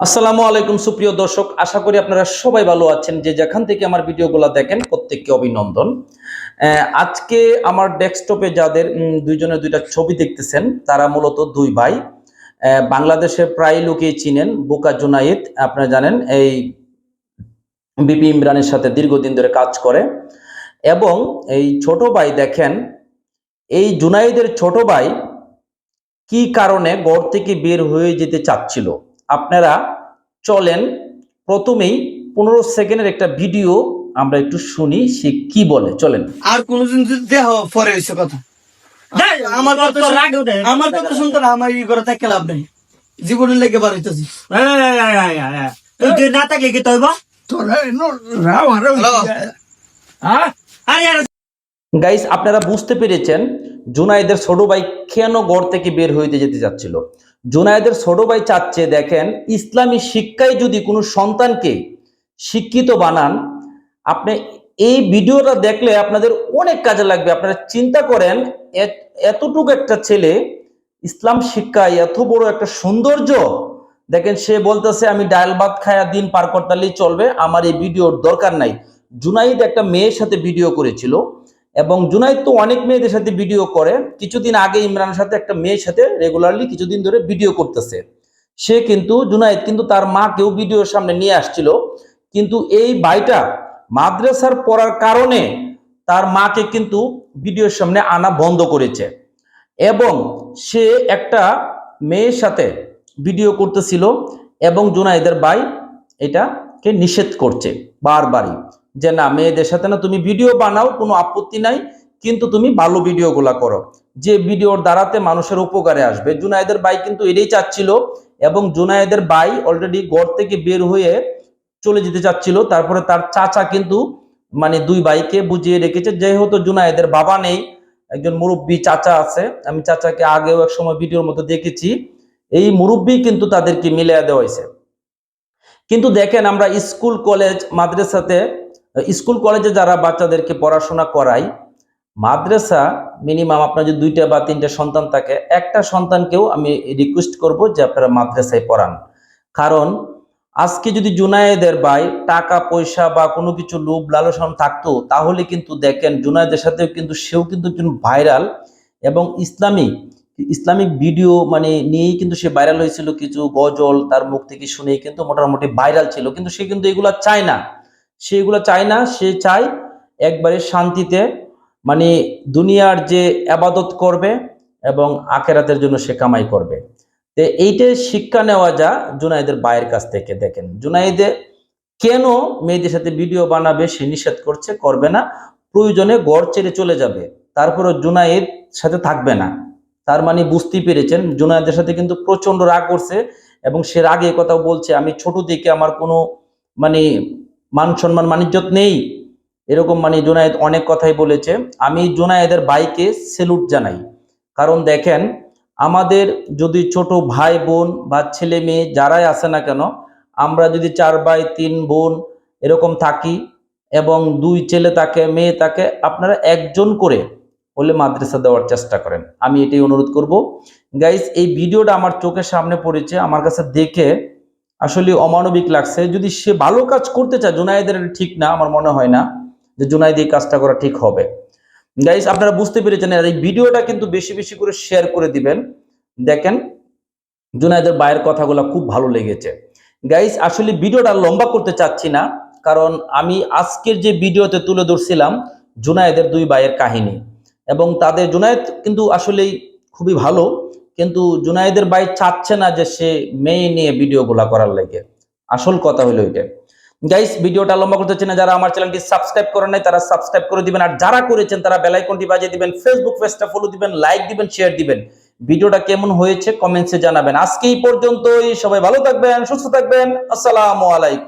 আসসালামু আলাইকুম, সুপ্রিয় দর্শক। আশা করি আপনারা সবাই ভালো আছেন। যে যেখান থেকে আমার ভিডিওগুলো দেখেন, প্রত্যেককে অভিনন্দন। আজকে আমার ডেস্কটপে যাদের দুইজনের দুইটা ছবি দেখতেছেন, তারা মূলত দুই ভাই। বাংলাদেশে প্রায় লোকেই চিনেন বোকা জুনাইদ আপনারা জানেন, এই বিপি ইমরানের সাথে দীর্ঘদিন ধরে কাজ করে। এবং এই ছোট ভাই দেখেন, এই জুনাইদের ছোট ভাই কি কারণে গড় থেকে বের হয়ে যেতে চাচ্ছিল? আপনারা চলেন প্রথমেই পনেরো সেকেন্ডের একটা ভিডিও আমরা একটু শুনি সে কি বলে। চলেন। আর কোনদিন দেহ পরে হয়েছে কথা। আমার কথা তোর রাগ উঠে। আমার কথা শুনতো না আমার ই করে থাকতে লাভ নেই। জীবনের লেগে বার হইতেছি তুই যে না থাকে কি তৈব গাইস আপনারা বুঝতে পেরেছেন জুনাইদের ছোট ভাই কেন গড় থেকে বের হইতে যেতে যাচ্ছিল? জুনাইদের ছোট ভাই চাচ্ছে, দেখেন, ইসলামী শিক্ষায় যদি কোনো সন্তানকে শিক্ষিত বানান, আপনি এই ভিডিওটা দেখলে আপনাদের অনেক কাজে লাগবে। আপনারা চিন্তা করেন, এত- এতটুকু একটা ছেলে ইসলাম শিক্ষায় এত বড় একটা সৌন্দর্য, দেখেন, সে বলতেছে, আমি ডায়াল ভাত খায়া দিন পার করতালেই চলবে, আমার এই ভিডিওর দরকার নাই। জুনাইদ একটা মেয়ের সাথে ভিডিও করেছিল। এবং জুনাইদ তো অনেক মেয়েদের সাথে ভিডিও করে। কিছুদিন আগে ইমরানের সাথে একটা মেয়ের সাথে রেগুলারলি কিছুদিন ধরে ভিডিও করতেছে। সে কিন্তু, জুনাইদ কিন্তু তার মাকেও ভিডিওর সামনে নিয়ে আসছিল। কিন্তু এই ভাইটা মাদ্রাসার পড়ার কারণে তার মাকে কিন্তু ভিডিওর সামনে আনা বন্ধ করেছে। এবং সে একটা মেয়ের সাথে ভিডিও করতেছিল এবং জুনাইদের ভাই এটাকে নিষেধ করছে বারবারই। যে না, মেয়েদের সাথে না তুমি ভিডিও বানাও, কোনো আপত্তি নাই, কিন্তু তুমি ভালো ভিডিওগুলা করো। যে ভিডিওর দ্বারাতে মানুষের উপকারে আসবে। জুনায়েদের ভাই কিন্তু এটাই চাচ্ছিল এবং জুনায়েদের ভাই অলরেডি গড় থেকে বের হয়ে চলে যেতে চাচ্ছিল। তারপরে তার চাচা কিন্তু মানে দুই ভাইকে বুঝিয়ে রেখেছে। যেহেতু জুনায়েদের বাবা নেই, একজন মুরব্বী চাচা আছে, আমি চাচাকে আগেও এক সময় ভিডিওর মতো দেখেছি। এই মুরব্বী কিন্তু তাদেরকে মিলিয়ে দেওয়া হয়েছে। কিন্তু দেখেন আমরা স্কুল কলেজ মাদ্রাসাতে স্কুল, কলেজে যারা বাচ্চাদেরকে পড়াশোনা করাই মাদ্রাসা মিনিমাম আপনার যদি দুইটা বা তিনটা সন্তান থাকে, একটা সন্তানকেও আমি রিকোয়েস্ট করব যে আপনারা মাদ্রাসায় পড়ান। কারণ আজকে যদি জুনায়েদের ভাই টাকা, পয়সা বা কোনো কিছু লোভ লালসন থাকতো, তাহলে কিন্তু দেখেন জুনায়েদের সাথেও কিন্তু সেও কিন্তু একজন ভাইরাল এবং ইসলামিক ইসলামিক ভিডিও মানে নিয়েই কিন্তু সে ভাইরাল হয়েছিল। কিছু গজল তার মুখ থেকে শুনেই কিন্তু মোটামুটি ভাইরাল ছিল। কিন্তু সে কিন্তু এগুলা চায় না। সে এগুলো চায় না, সে চায় একবারে শান্তিতে মানে দুনিয়ার যে আবাদত করবে এবং আখেরাতের জন্য সে কামাই করবে। তো এইটাই শিক্ষা নেওয়া যা জুনাইদের বায়ের কাছ থেকে দেখেন। জুনাইদে কেন মেয়েদের সাথে ভিডিও বানাবে, সে নিষেধ করছে, করবে না, প্রয়োজনে গড় ছেড়ে চলে যাবে। তারপরে জুনাইদ সাথে থাকবে না। তার মানে বুঝতেই পেরেছেন, জুনাইদের সাথে কিন্তু প্রচণ্ড রাগ করছে এবং সে রাগে কথা বলছে, আমি ছোট থেকে আমার কোনো মানে মান সম্মান মানিজ্যত নেই। এরকম মানে জোনায়েদ অনেক কথাই বলেছে। আমি জোনায়েদের ভাইকে সেলুট জানাই। কারণ দেখেন, আমাদের যদি ছোট ভাই বোন বা ছেলে মেয়ে যারাই আসে না কেন, আমরা যদি চার ভাই, তিন বোন এরকম থাকি এবং দুই ছেলে তাকে মেয়ে তাকে আপনারা একজন করে হলে মাদ্রাসা দেওয়ার চেষ্টা করেন। আমি এটাই অনুরোধ করব। গাইস এই ভিডিওটা আমার চোখের সামনে পড়েছে। আমার কাছে দেখে আসলে অমানবিক লাগছে। যদি সে ভালো কাজ করতে চায় জুনায়েদের ঠিক না, আমার মনে হয় না যে জুনাইদ এই কাজটা করা ঠিক হবে। গাইস আপনারা বুঝতে পেরেছেন এই ভিডিওটা কিন্তু বেশি বেশি করে শেয়ার করে দিবেন। দেখেন, জুনাইদের বাইরের কথাগুলো খুব ভালো লেগেছে। গাইস আসলে ভিডিওটা লম্বা করতে চাচ্ছি না, কারণ আমি আজকের যে ভিডিওতে তুলে ধরছিলাম জুনায়েদের দুই ভাইয়ের কাহিনী। এবং তাদের জুনায়েদ কিন্তু আসলেই খুবই ভালো। কিন্তু জুনায়েদের ভাই চাচ্ছে না যে সে মেয়ে নিয়ে ভিডিওগুলা করার লাগে। আসল কথা হলো এটা গাইস ভিডিওটা লম্বা করতে চাই না। যারা আমার চ্যানেলটি সাবস্ক্রাইব করেন নাই, তারা সাবস্ক্রাইব করে দিবেন। আর যারা করেছেন, তারা বেল আইকনটি বাজিয়ে দিবেন ফেসবুক পেজটা ফলো দিবেন লাইক দিবেন শেয়ার দিবেন। ভিডিওটা কেমন হয়েছে কমেন্টসে জানাবেন। আজকে এই পর্যন্তই। সবাই ভালো থাকবেন, সুস্থ থাকবেন। আসসালামু আলাইকুম।